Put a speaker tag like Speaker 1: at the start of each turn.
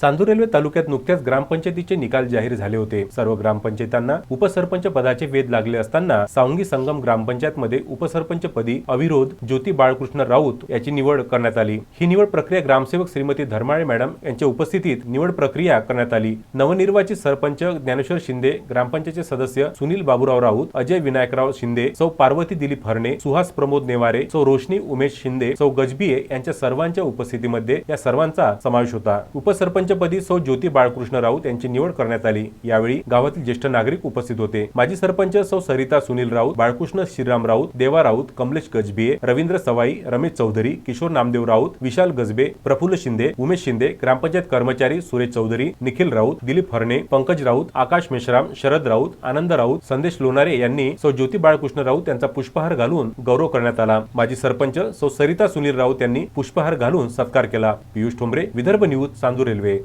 Speaker 1: Chandur railway तालुक्यात नुकत्याच ग्रामपंचायतीचे निकाल जाहीर झाले होते. सर्व ग्रामपंचायतांना उपसरपंच पदाचे वेध लागले असताना सावंगी संगम ग्रामपंचायत मध्ये उपसरपंच पदी अविरोध ज्योती बाळकृष्ण राऊत याची निवड करण्यात आली. ही निवड प्रक्रिया ग्रामसेवक श्रीमती धर्माळे मॅडम यांच्या उपस्थितीत निवड प्रक्रिया करण्यात आली. नवनिर्वाचित सरपंच ज्ञानेश्वर शिंदे ग्रामपंचायतचे सदस्य सुनील बाबूराव राऊत अजय विनायकराव शिंदे सौ पार्वती दिलीप हरणे सुहास प्रमोद नेवारे सौ रोशनी उमेश शिंदे सौ गजबिये यांच्या सर्वांच्या उपस्थितीमध्ये या सर्वांचा समावेश होता. उपसरपंच सरपंचपदी सौ ज्योती बाळकृष्ण राऊत यांची निवड करण्यात आली. यावेळी गावातील ज्येष्ठ नागरिक उपस्थित होते. माजी सरपंच सौ सरिता सुनील राऊत बाळकृष्ण श्रीराम राऊत देवा राऊत कमलेश गजबिये रवींद्र सवाई रमेश चौधरी किशोर नामदेव राऊत विशाल गजबे प्रफुल्ल शिंदे उमेश शिंदे ग्रामपंचायत कर्मचारी सुरेश चौधरी निखिल राऊत दिलीप हरणे पंकज राऊत आकाश मेश्राम शरद राऊत आनंद राऊत संदेश लोणारे यांनी सौ ज्योती बाळकृष्ण राऊत यांचा पुष्पहार घालून गौरव करण्यात आला. माजी सरपंच सौ सरिता सुनील राऊत यांनी पुष्पहार घालून सत्कार केला. Piyush Thombare Vidarbha news Chandur railway.